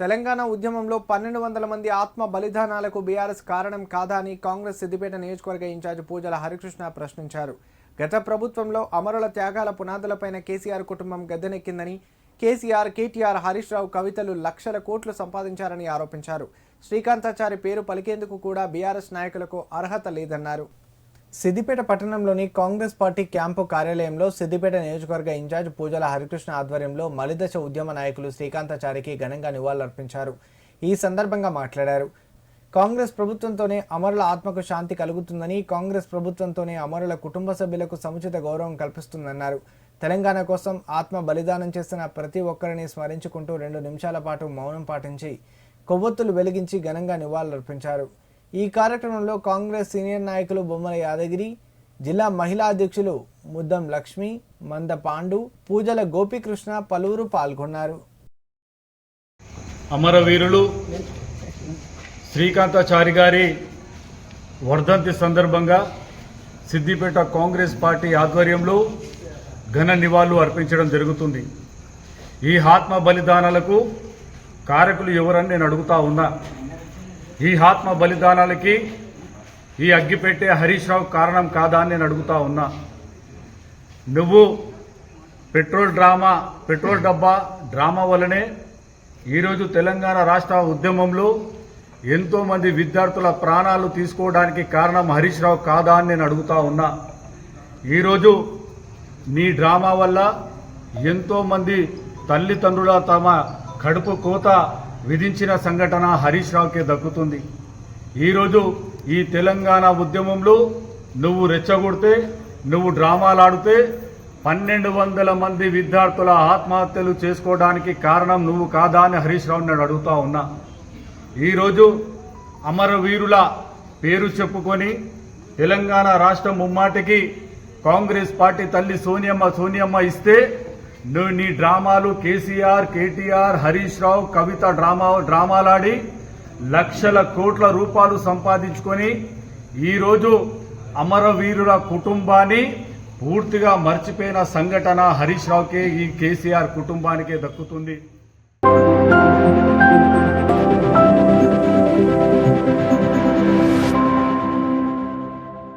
తెలంగాణ ఉద్యమంలో పన్నెండు వందల మంది ఆత్మ బలిదానాలకు బీఆర్ఎస్ కారణం కాదా అని కాంగ్రెస్ సిద్దిపేట నియోజకవర్గ ఇన్ఛార్జ్ పూజల హరికృష్ణ ప్రశ్నించారు. గత ప్రభుత్వంలో అమరుల త్యాగాల పునాదులపైన కేసీఆర్ కుటుంబం గద్దెనెక్కిందని కేసీఆర్ కేటీఆర్ హరీష్ రావు కవితలు లక్షల కోట్లు సంపాదించారని ఆరోపించారు. శ్రీకాంతాచారి పేరు పలికేందుకు కూడా బీఆర్ఎస్ నాయకులకు అర్హత లేదన్నారు. సిద్దిపేట పట్టణంలోని కాంగ్రెస్ పార్టీ క్యాంపు కార్యాలయంలో సిద్దిపేట నియోజకవర్గ ఇన్ఛార్జ్ పూజల హరికృష్ణ ఆధ్వర్యంలో మలిదశ ఉద్యమ నాయకులు శ్రీకాంతాచారికి ఘనంగా నివాళులర్పించారు. ఈ సందర్భంగా మాట్లాడారు. కాంగ్రెస్ ప్రభుత్వంతోనే అమరుల ఆత్మకు శాంతి కలుగుతుందని కాంగ్రెస్ ప్రభుత్వంతోనే అమరుల కుటుంబ సభ్యులకు సముచిత గౌరవం కల్పిస్తుందన్నారు. తెలంగాణ కోసం ఆత్మ బలిదానం చేస్తున్న ప్రతి ఒక్కరిని స్మరించుకుంటూ రెండు నిమిషాల పాటు మౌనం పాటించి కొవ్వొత్తులు వెలిగించి ఘనంగా నివాళులర్పించారు. ఈ కార్యక్రమంలో కాంగ్రెస్ సీనియర్ నాయకులు బొమ్మల యాదగిరి జిల్లా మహిళా అధ్యక్షులు ముద్దం లక్ష్మి మంద పాండు పూజల గోపీకృష్ణ పలువురు పాల్గొన్నారు. అమరవీరులు శ్రీకాంతాచారి గారి వర్ధంతి సందర్భంగా సిద్దిపేట కాంగ్రెస్ పార్టీ ఆధ్వర్యంలో ఘన నివాళులు అర్పించడం జరుగుతుంది. ఈ ఆత్మ బలిదానాలకు కారకులు ఎవరని నేను అడుగుతా ఉన్నా. ఈ ఆత్మ బలిదానాలకి ఈ అగ్గిపెట్టే హరీష్ రావు కారణం కాదా అని నేను అడుగుతా ఉన్నా. నువ్వు పెట్రోల్ డ్రామా పెట్రోల్ డబ్బా డ్రామా వల్లనే ఈరోజు తెలంగాణ రాష్ట్ర ఉద్యమంలో ఎంతోమంది విద్యార్థుల ప్రాణాలు తీసుకోవడానికి కారణం హరీష్ రావు కాదా అని నేను అడుగుతా ఉన్నా. ఈరోజు నీ డ్రామా వల్ల ఎంతోమంది తల్లిదండ్రుల తమ కడుపు కోత విధించిన సంఘటన హరీష్ రావుకే దక్కుతుంది. ఈరోజు ఈ తెలంగాణ ఉద్యమంలో నువ్వు రెచ్చగొడితే నువ్వు డ్రామాలాడితే పన్నెండు వందల మంది విద్యార్థుల ఆత్మహత్యలు చేసుకోవడానికి కారణం నువ్వు కాదా అని హరీష్ రావు నేను అడుగుతా ఉన్నా. ఈరోజు అమరవీరుల పేరు చెప్పుకొని తెలంగాణ రాష్ట్రం ముమ్మాటికి కాంగ్రెస్ పార్టీ తల్లి సోనియమ్మ సోనియమ్మ ఇస్తే నువ్వు నీ డ్రామాలు కేసీఆర్ కేటీఆర్ హరీష్ రావు కవిత డ్రామా డ్రామాలాడి లక్షల కోట్ల రూపాయలు సంపాదించుకొని ఈరోజు అమరవీరుల కుటుంబాన్ని పూర్తిగా మర్చిపోయిన సంఘటన హరీష్ రావుకే ఈ కేసీఆర్ కుటుంబానికే దక్కుతుంది.